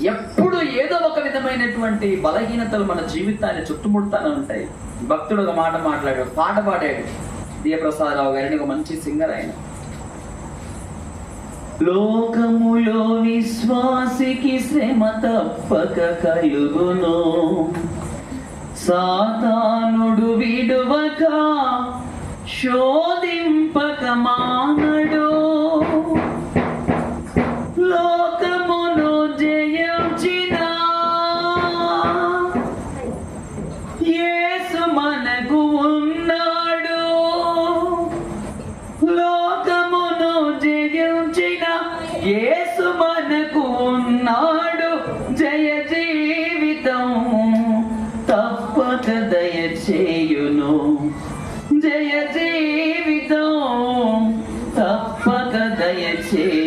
ఎప్పుడు ఏదో ఒక విధమైనటువంటి బలహీనతలు మన జీవితాన్ని చుట్టుముడుతానే ఉంటాయి భక్తుడు ఒక మాట మాట్లాడాడు పాట పాడాడు. దియప్రసాదరావు గారిని ఒక మంచి సింగర్ ఆయన. లోకములో విశ్వాసికి శ్రమ తప్పక కలుగును. సాతానుడు విడువక శోధింపక మానడు. లో యేసు మనకు ఉన్నాడు. లోకమును జయించిన యేసు మనకు ఉన్నాడు. జయ జీవితం తప్పక దయచేయును. జయ జీవితం తప్పక దయచే